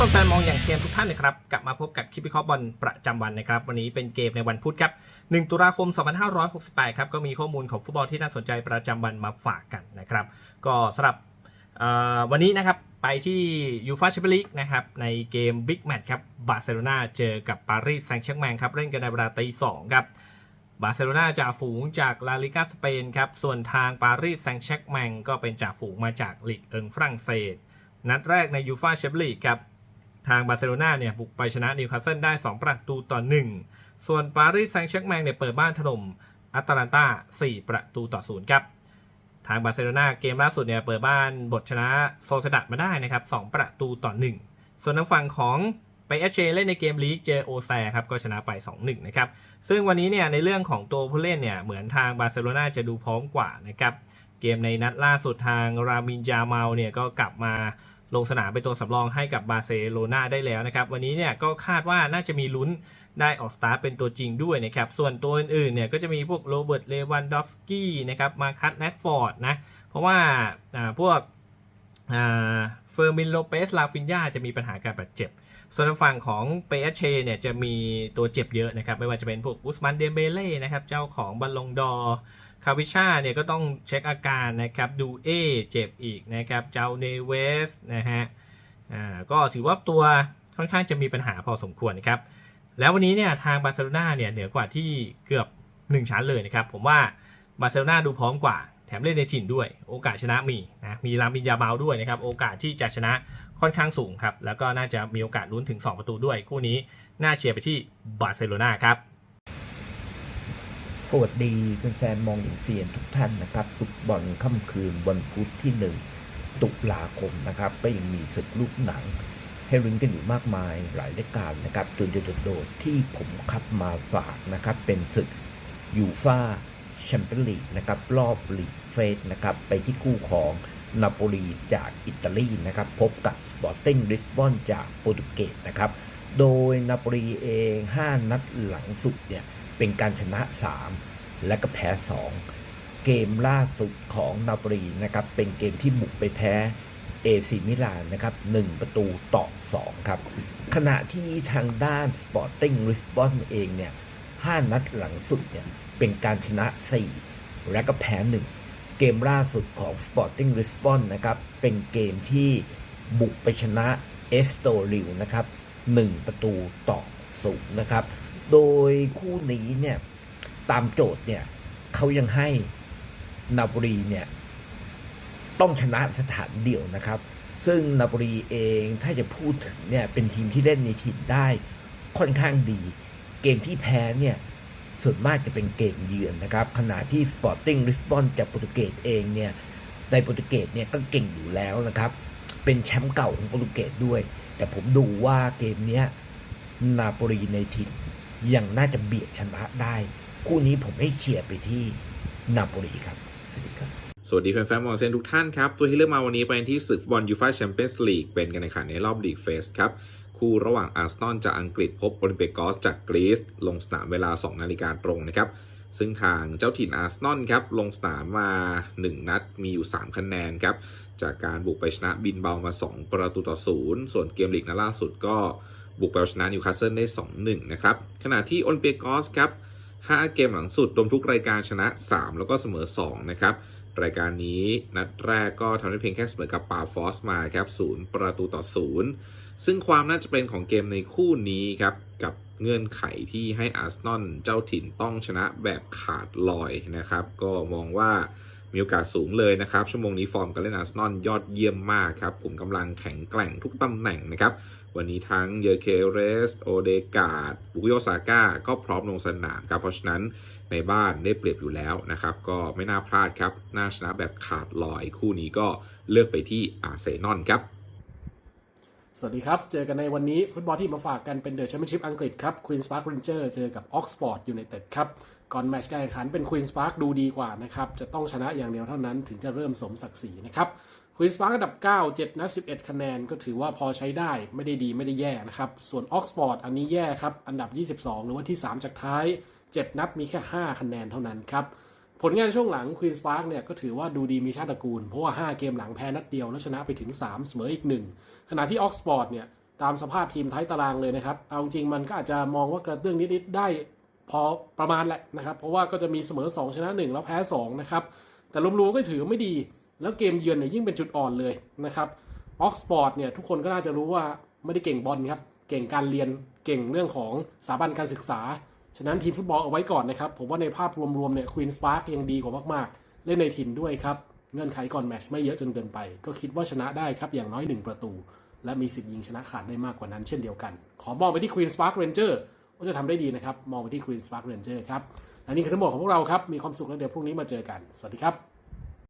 แฟนๆมองอย่างเซียนทุกท่านนะครับ กลับมาพบกับคลิปวิเคราะห์บอลประจำวันนะครับ วันนี้เป็นเกมในวันพุธครับ 1 ตุลาคม 2568 ครับ ก็มีข้อมูลของฟุตบอลที่น่าสนใจประจำวันมาฝากกันนะครับ ก็สำหรับวันนี้นะครับ ไปที่ยูฟาแชมเปี้ยนลีกนะครับ ในเกมบิ๊กแมตช์ครับบาร์เซโลนาเจอกับปารีสแซงต์แชร์แมงครับเล่นกันในเวลาตีสองครับบาร์เซโลนาจ่าฝูงจากลาลิกาสเปนครับส่วนทางปารีสแซงต์แชร์แมงก็เป็นจ่าฝูงมาจากลีกเอิงฝรั่งเศสนัดแรกในยูฟาแชมเปี้ยนลีกครับ ทางบาร์เซโลนาเนี่ยบุกไปชนะนิวคาสเซิลได้ 2 ประตูต่อ 1 ส่วนปารีสแซงต์แชร์กแมงเนี่ยเปิดบ้านถล่มอัตแลนตา4 ประตูต่อ 0 ครับ ทางบาร์เซโลนาเกมล่าสุดเนี่ยเปิดบ้านบทชนะโซเซดัดมาได้นะครับ 2 ประตูต่อ 1 ส่วนทางฝั่งของไปเอชเชเล่นในเกมลีกเจอโอแซครับก็ชนะไป 2-1 นะครับ ซึ่งวันนี้เนี่ยในเรื่องของตัวผู้เล่นเนี่ยเหมือนทางบาร์เซโลนาจะดูพร้อมกว่านะครับ เกมในนัดล่าสุดทางรามินจาเมาเนี่ยก็กลับมา ลงสนามเป็นตัวสำรองให้กับบาร์เซโลนาได้แล้วนะครับ วันนี้เนี่ยก็คาดว่าน่าจะมีลุ้นได้ออกสตาร์เป็นตัวจริงด้วยนะครับ ส่วนตัวอื่นๆเนี่ยก็จะมีพวกโรเบิร์ตเลวันดอฟสกี้นะครับมาคัตแรดฟอร์ดนะ เพราะว่าอ่าพวกอ่า เฟอร์มินโลเปสลาฟินยาจะมีปัญหาการบาดเจ็บ ส่วนทางฝั่งของเปเชเนี่ยจะมีตัวเจ็บเยอะนะครับ ไม่ว่าจะเป็นพวกอุสมันเดเบเล่นะครับ เจ้าของบัลลงดอร์คาวิชาเนี่ยก็ต้องเช็คอาการนะครับ ดูเอเจ็บอีกนะครับ เจ้าเนเวสนะฮะ อ่า ก็ถือว่าตัวค่อนข้างจะมีปัญหาพอสมควรนะครับ แล้ววันนี้เนี่ยทางบาร์เซโลนาเนี่ยเหนือกว่าที่เกือบ 1 ชั้นเลยนะครับ ผมว่าบาร์เซโลนาดูพร้อมกว่า แถมเล่นในถิ่นด้วย โอกาสชนะมีนะมีลามินยาเบาด้วยนะครับโอกาสที่จะชนะค่อนข้างสูงครับแล้วก็น่าจะมีโอกาสลุ้นถึง 2 ประตูด้วย คู่นี้น่าเชียร์ไปที่บาร์เซโลนาครับสวัสดีแฟนๆมองอย่างเซียนทุกท่านนะครับฟุตบอลค่ำคืนวันพุธที่หนึ่งตุลาคมนะครับ ก็ยังมีศึกลูกหนัง ให้รุ้นกันอยู่มากมายหลายรายการนะครับตัวเดียวโดดๆที่ผมคัดมาฝากนะครับ เป็นศึกยูฟา แชมเปี้ยนลีกนะครับรอบลีกเฟสนะครับไปที่คู่ของนาโปลีจากอิตาลีนะครับพบกับสปอร์ติ้งริสบอนจากโปรตุเกสนะครับโดยนาโปลีเอง 5 นัดหลังสุดเนี่ยเป็นการชนะ 3 และก็แพ้ 2 เกมล่าสุดของนาโปลีนะครับเป็นเกมที่บุกไปแพ้เอซิมิลานนะครับ1ประตูต่อ 2 ครับ ขณะที่ทางด้าน Sporting Lisbon เองเนี่ย 5 นัดหลังสุดเนี่ย เป็นการชนะ 4 และก็แพ้ 1 เกมล่าสุดของ Sporting Lisbon นะครับ เป็นเกมที่บุกไปชนะเอสโตริวนะครับ 1 ประตูต่อศูนย์นะครับ โดยคู่นี้เนี่ย ตามโจทย์เนี่ยเขายังให้นาโปลีเนี่ย ต้องชนะสถานเดียวนะครับ ซึ่งนาโปลีเองถ้าจะพูดถึงเนี่ย เป็นทีมที่เล่นในถิ่นได้ค่อนข้างดี เกมที่แพ้เนี่ย ส่วนมากจะเป็นเกมเยือนนะครับ ขณะที่ Sporting Lisbon จากโปรตุเกสเองเนี่ยในโปรตุเกสเนี่ยก็เก่งอยู่แล้วนะครับ เป็นแชมป์เก่าของโปรตุเกสด้วย แต่ผมดูว่าเกมเนี้ยนาโปลีในถิ่นยังน่าจะเบียดชนะได้ คู่นี้ผมให้เชียร์ไปที่นาโปลีครับสวัสดีครับสวัสดีแฟนๆมอลเซนทุกท่านครับ ตัวที่เลือกมาวันนี้ไปที่ศึกฟุตบอลยูฟ่าแชมเปี้ยนส์ลีกเป็นการแข่งขันในรอบลีกเฟสครับ คู่ระหว่างอาร์เซนอลจากอังกฤษพบโอลิมเปกอสจากกรีซลงสนามเวลา 2 นาฬิกาตรงนะครับ ซึ่งทางเจ้าถิ่นอาร์เซนอลครับลงสนามมา 1 นัดมีอยู่ 3 คะแนนครับ จากการบุกไปชนะบินเบามา 2 ประตูต่อศูนย์ส่วนเกมลีกนัดล่าสุดก็บุกไปเอาชนะนิวคาสเซิลได้ 2-1 นะครับ ขณะที่โอลิมเปกอสครับ 5 เกมหลังสุดรวมทุกรายการชนะ 3 แล้วก็เสมอ 2 นะครับ รายการนี้นัดแรกก็ทำได้เพียงแค่เสมอกับปาฟอสมาครับศูนย์ประตูต่อศูนย์ซึ่งความน่าจะเป็นของเกมในคู่นี้ครับ กับเงื่อนไขที่ให้อาร์เซนอลเจ้าถิ่นต้องชนะแบบขาดลอยนะครับ ก็มองว่า มีโอกาสสูงเลยนะครับ ชั่วโมงนี้ฟอร์มการเล่นอาร์เซนอลยอดเยี่ยมมากครับผมกำลังแข็งแกร่งทุกตำแหน่งนะครับ วันนี้ทั้งเยอเคเรส โอเดกาดบุกโยซาก้าก็พร้อมลงสนามครับเพราะฉะนั้นในบ้านได้เปรียบอยู่แล้วนะครับ ก็ไม่น่าพลาดครับน่าชนะแบบขาดลอยคู่นี้ก็เลือกไปที่อาร์เซนอลครับสวัสดีครับ เจอกันในวันนี้ฟุตบอลที่มาฝากกันเป็นเดอะแชมเปี้ยนชิพอังกฤษครับควีนสปาร์คเรนเจอร์เจอกับออกซฟอร์ดยูไนเต็ดครับ ก่อนแมตช์การแข่งขันเป็นควีนสปาร์คดูดีกว่านะครับ จะต้องชนะอย่างเดียวเท่านั้นถึงจะเริ่มสมศักดิ์ศรีนะครับควีนสปาร์คอันดับ 9 7นัด11 คะแนนก็ถือว่าพอใช้ได้ไม่ได้ดีไม่ได้แย่นะครับ ส่วนออกซฟอร์ดอันนี้แย่ครับ อันดับ 22 หรือว่าที่ 3 จากท้าย 7 นัดมีแค่ 5 คะแนนเท่านั้นครับผลงานช่วงหลังควีนสปาร์กเนี่ยก็ถือว่าดูดีมีชาติตระกูล เพราะว่า 5 เกมหลังแพ้นัดเดียวแล้วชนะไปถึง 3 เสมออีก 1 ขณะที่ออกสปอร์ตเนี่ยตามสภาพทีมท้ายตารางเลยนะครับ เอาจริงมันก็อาจจะมองว่ากระเตื้องนิดๆได้ พอประมาณแหละนะครับ เพราะว่าก็จะมีเสมอ 2 ชนะ 1 แล้วแพ้ 2 นะครับ แต่รวมๆก็ถือไม่ดี แล้วเกมเยือนเนี่ยยิ่งเป็นจุดอ่อนเลยนะครับออกสปอร์ตเนี่ยทุกคนก็น่าจะรู้ว่าไม่ได้เก่งบอลครับ เก่งการเรียนเก่งเรื่องของสถาบันการศึกษา ฉะนั้นทีมฟุตบอลเอาไว้ก่อนนะครับ ผมว่าในภาพรวมๆเนี่ยควีนสปาร์กยังดีกว่ามากๆ เล่นในถิ่นด้วยครับ เงื่อนไขก่อนแมตช์ไม่เยอะจนเกินไป ก็คิดว่าชนะได้ครับอย่างน้อย 1 ประตู และมีสิทธิ์ยิงชนะขาดได้มากกว่านั้นเช่นเดียวกัน ขอมองไปที่ควีนสปาร์กเรนเจอร์ ว่าจะทำได้ดีนะครับ มองไปที่ควีนสปาร์กเรนเจอร์ครับและนี่คือทั้งหมดของพวกเราครับ มีความสุขแล้วเดี๋ยวพรุ่งนี้มาเจอกัน สวัสดีครับ